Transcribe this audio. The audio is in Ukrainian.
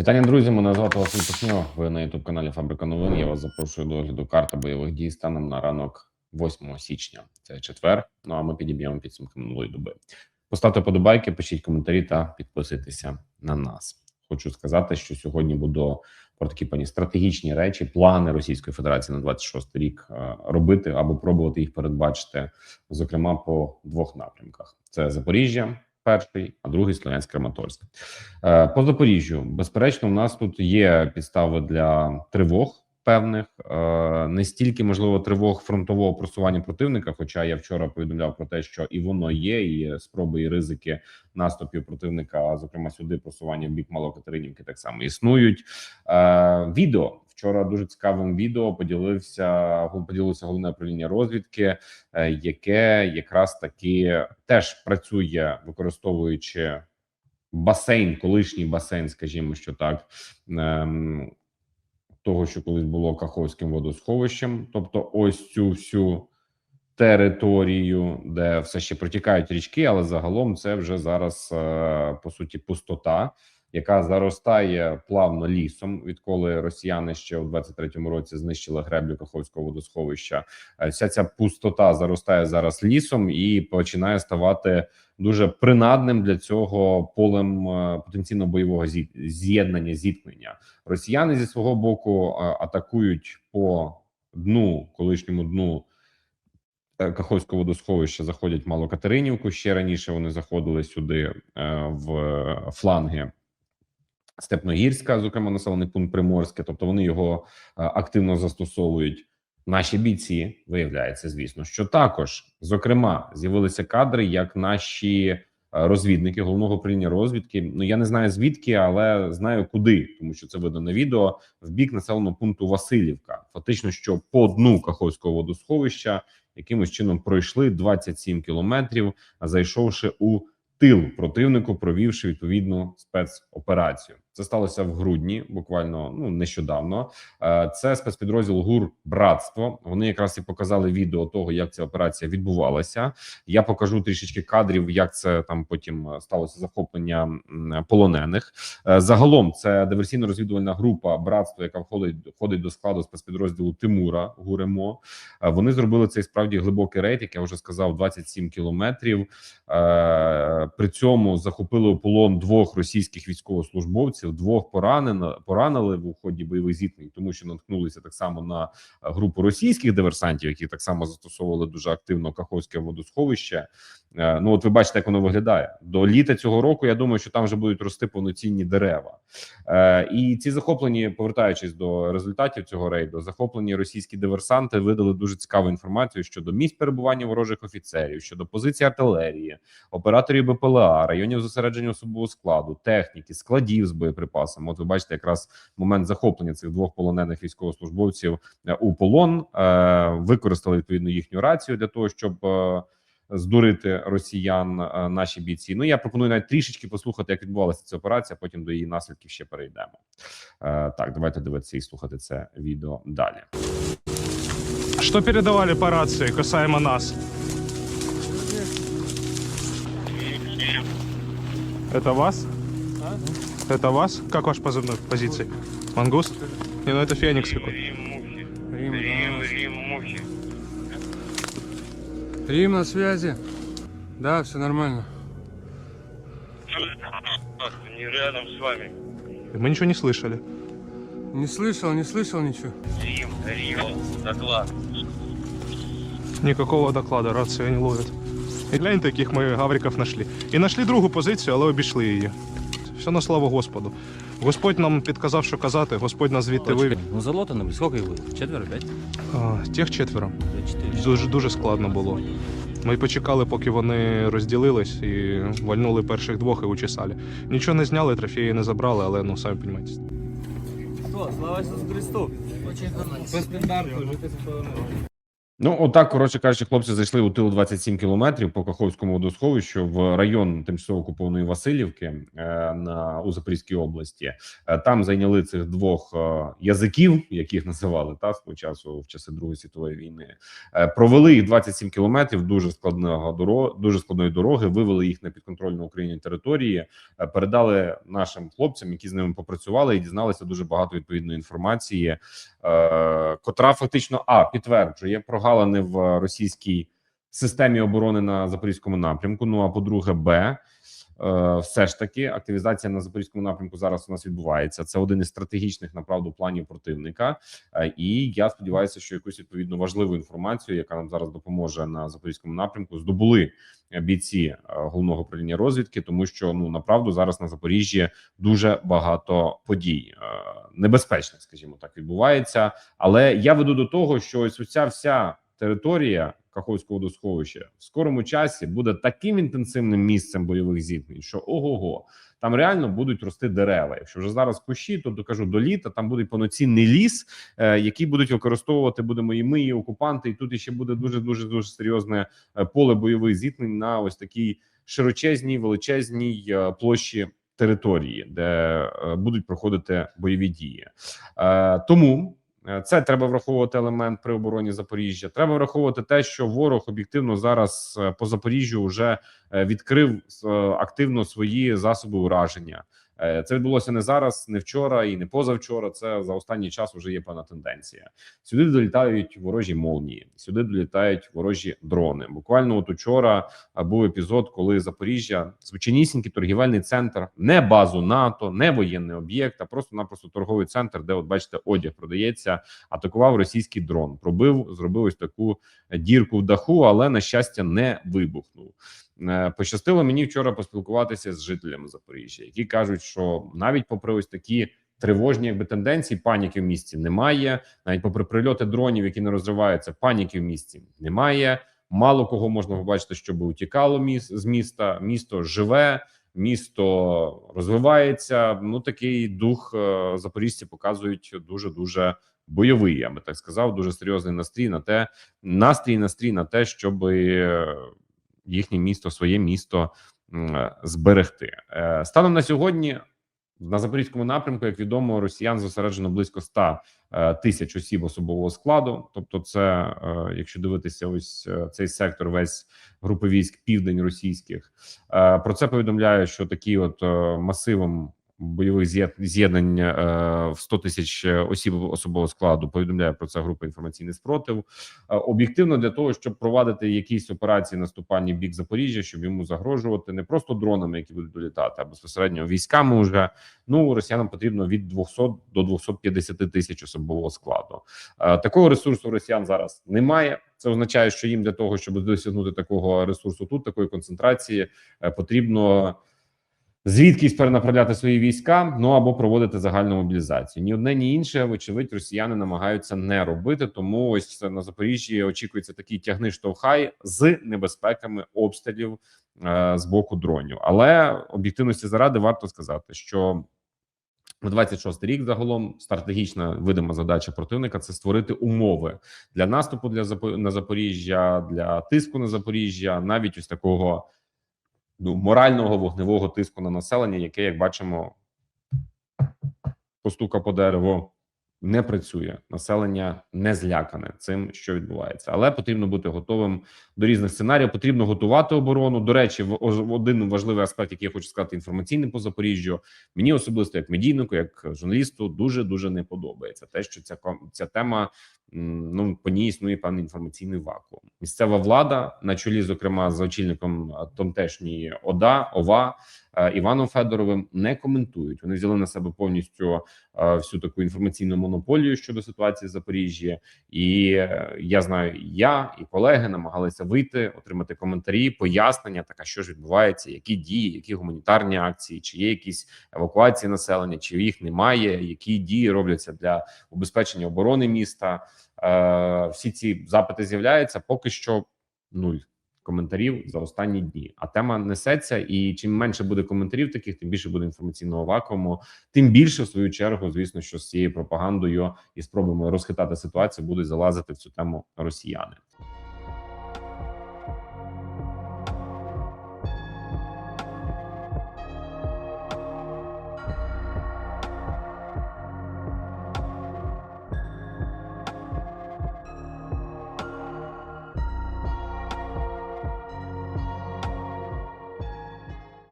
Вітання, друзі. Мене звати Василь Пашньо. Ви на youtube каналі Фабрика новин. Я вас запрошую до огляду карти бойових дій станом на ранок 8 січня. Це четвер. Ну а ми підіб'ємо підсумки минулої доби. Поставте подобайки, пишіть коментарі та підписуйтеся на нас. Хочу сказати, що сьогодні буду про такі пані стратегічні речі, плани Російської Федерації на 26 рік е, робити або пробувати їх передбачити, зокрема по двох напрямках: це Запоріжжя. Перший, а другий Слов'янськ Краматорськ. Е, По Запоріжжю, безперечно, у нас тут є підстави для тривог певних, е, не стільки можливо тривог фронтового просування противника. Хоча я вчора повідомляв про те, що і воно є, і спроби і ризики наступів противника, зокрема сюди просування в бік Малокатеринівки, так само існують. Е, Відео вчора дуже цікавим відео поділився поділилося головне управління розвідки, е, яке якраз таки теж працює, використовуючи басейн, колишній басейн, скажімо, що так. ем, Того, що колись було Каховським водосховищем, тобто ось цю всю територію, де все ще протікають річки, але загалом це вже зараз е, по суті пустота, яка заростає плавно лісом, відколи росіяни ще у 23-му році знищили греблю Каховського водосховища. Е, Вся ця пустота заростає зараз лісом і починає ставати дуже принадним для цього полем е, потенційно бойового з'єднання зіткнення. Росіяни зі свого боку е, атакують по дну, колишньому дну Каховського водосховища, заходять Малокатеринівку. Ще раніше вони заходили сюди в фланги. Степногірська, зокрема, населений пункт Приморське, тобто вони його е, активно застосовують. Наші бійці виявляється, звісно, що також зокрема з'явилися кадри, як наші е, розвідники головного управління розвідки. Ну я не знаю звідки, але знаю куди, тому що це видно на відео в бік населеного пункту Васильівка. Фактично, що по дну Каховського водосховища якимось чином пройшли 27 кілометрів, зайшовши у тил противнику, провівши відповідну спецоперацію. Це сталося в грудні, буквально ну нещодавно. Е, Це спецпідрозділ ГУР Братство. Вони якраз і показали відео того, як ця операція відбувалася. Я покажу трішечки кадрів, як це там потім е, сталося захоплення полонених. Е, Загалом це диверсійно-розвідувальна група братство, яка входить входить до складу спецпідрозділу Тимура Гуремо. Вони зробили цей справді глибокий рейд, як я вже сказав, 27 кілометрів. При цьому захопили у полон двох російських військовослужбовців. Двох поранено поранили в ході бойових зіткнень, тому що наткнулися так само на е, групу російських диверсантів, які так само застосовували дуже активно Каховське водосховище. Е, Ну, от ви бачите, як воно виглядає до літа цього року. Я думаю, що там вже будуть рости повноцінні дерева. Е, І ці захоплені, повертаючись до результатів цього рейду, захоплені російські диверсанти видали дуже цікаву інформацію щодо місць перебування ворожих офіцерів, щодо позицій артилерії, операторів БПЛА, районів зосередження особового складу, техніки, складів з боєприпасами. От ви бачите, якраз момент захоплення цих двох полонених військовослужбовців е, у полон е, використали відповідно їхню рацію для того, щоб. е, Здурити росіян наші бійці. Ну я пропоную навіть трішечки послухати, як відбувалася ця операція. Потім до її наслідків ще перейдемо. Так, давайте дивитися і слухати це відео далі. Что передавали по рации касаемо нас? Это вас? Это вас? Как ваш позывной позиции? Мангус? Не, ну это Феникс какой. Рим, Рим, да. Рим, мухи. Рим на связи. Да, все нормально. Не рядом с вами. Мы ничего не слышали. Не слышал, не слышал ничего. Рим, Рим, доклад. Никакого доклада, рация не ловит. І глянь, таких ми гавриків знайшли. І знайшли другу позицію, але обійшли її. Все на славу Господу. Господь нам підказав, що казати, Господь нас звідти вивів. Ну залотано, сколько их было? Четверо, пять? А, Тих четверо. Четыре? Дуже дуже складно було. Ми почекали, поки вони розділились і вальнули перших двох і учесали. Нічого не зняли, трофеї не забрали, але ну самі розумієте. Что, слава Иисусу Христу! Ну, отак, коротше кажучи, хлопці зайшли у тил 27 кілометрів по Каховському водосховищу в район тимчасово окупованої Васильівки е, на у Запорізькій області. Е, там зайняли цих двох е, язиків, яких називали та свого часу в часи Другої світової війни. Провели їх 27 кілометрів дуже складного дорог, дуже складної дороги. Вивели їх на підконтрольну Україні території, передали нашим хлопцям, які з ними попрацювали, і дізналися дуже багато відповідної інформації, котра фактично а підтверджує прогалини в російській системі оборони на запорізькому напрямку. Ну а по-друге, б е, все ж таки активізація на запорізькому напрямку зараз у нас відбувається. Це один із стратегічних направду планів противника. Е, І я сподіваюся, що якусь відповідну важливу інформацію, яка нам зараз допоможе на запорізькому напрямку, здобули бійці е, головного управління розвідки, тому що ну направду зараз на Запоріжжі дуже багато подій небезпечних, скажімо так, відбувається. Але я веду до того, що ось ця вся територія Каховського водосховища в скорому часі буде таким інтенсивним місцем бойових зіткнень, що ого-го, там реально будуть рости дерева. Якщо вже зараз кущі, то докажу до літа там буде повноцінний ліс, е, який будуть використовувати будемо і ми, і окупанти. І тут іще буде дуже дуже дуже серйозне е, поле бойових зіткнень на ось такій широчезній величезній е, площі території, де е, будуть проходити бойові дії. Е, Тому це треба враховувати елемент при обороні Запоріжжя. Треба враховувати те, що ворог об'єктивно зараз е, по Запоріжжю вже е, відкрив е, активно свої засоби ураження. Е, Це відбулося не зараз, не вчора і не позавчора. Це за останній час вже є певна тенденція. Сюди долітають ворожі молнії, сюди долітають ворожі дрони. Буквально от учора був епізод, коли Запоріжжя, звичайнісінький торгівельний центр, не базу НАТО, не воєнний об'єкт, а просто-напросто торговий центр, де от бачите, одяг продається. Атакував російський дрон, пробив, зробив ось таку дірку в даху, але на щастя не вибухнув. Е, Пощастило мені вчора поспілкуватися з жителями Запоріжжя, які кажуть, що навіть попри ось такі тривожні якби тенденції, паніки в місті немає. Навіть попри прильоти дронів, які не розриваються, паніки в місті немає. Мало кого можна побачити, щоб утікало міс з міста. Місто живе, місто розвивається. Ну такий дух е, запоріжці показують дуже дуже бойовий. Я би так сказав, дуже серйозний настрій на те, настрій, настрій на те, щоб їхнє місто, своє місто зберегти. Е, Станом на сьогодні на запорізькому напрямку, як відомо, росіян зосереджено близько 100 е, тисяч осіб особового складу. Тобто, це е, якщо дивитися, ось е, цей сектор, весь групи військ південь російських. Е, Про це повідомляє, що такі от е, масивом. Бойових з'єд- з'єднань е, в 100 тисяч осіб особового складу повідомляє про це група інформаційний спротив. Е, об'єктивно для того, щоб провадити якісь операції наступальні бік Запоріжжя, щоб йому загрожувати не просто дронами, які будуть долітати, а безпосередньо військами. Вже ну росіянам потрібно від 200 до 250 тисяч особового складу. Е, Такого ресурсу росіян зараз немає. Це означає, що їм для того, щоб досягнути такого ресурсу, тут такої концентрації, потрібно. Звідкись перенаправляти свої війська, ну або проводити загальну мобілізацію. Ні одне, ні інше, вочевидь, росіяни намагаються не робити. Тому ось на Запоріжжі очікується такий тягни штовхай з небезпеками обстрілів е, з боку дронів. Але об'єктивності заради варто сказати, що на 26 рік загалом стратегічна видима задача противника це створити умови для наступу для на Запоріжжя, для тиску на Запоріжжя, навіть ось такого ну, морального вогневого тиску на населення, яке, як бачимо, постука по дереву не працює. Населення не злякане цим, що відбувається, але потрібно бути готовим до різних сценаріїв. Потрібно готувати оборону. До речі, в один важливий аспект, який я хочу сказати, інформаційний по Запоріжжю. Мені особисто, як медійнику, як журналісту, дуже дуже не подобається те, що ця ця тема. Ну по ній існує певний інформаційний вакуум. Місцева влада на чолі, зокрема, з очільником тамтешньої ОДА ОВА Іваном Федоровим не коментують. Вони взяли на себе повністю е, всю таку інформаційну монополію щодо ситуації в Запоріжжі. І е, я знаю, я і колеги намагалися вийти, отримати коментарі, пояснення, така що ж відбувається, які дії, які гуманітарні акції, чи є якісь евакуації населення, чи їх немає, які дії робляться для убезпечення оборони міста. Е, Всі ці запити з'являються поки що нуль коментарів за останні дні. А тема несеться, і чим менше буде коментарів, таких тим більше буде інформаційного вакууму. Тим більше, в свою чергу, звісно, що з цією пропагандою і спробами розхитати ситуацію будуть залазити в цю тему росіяни.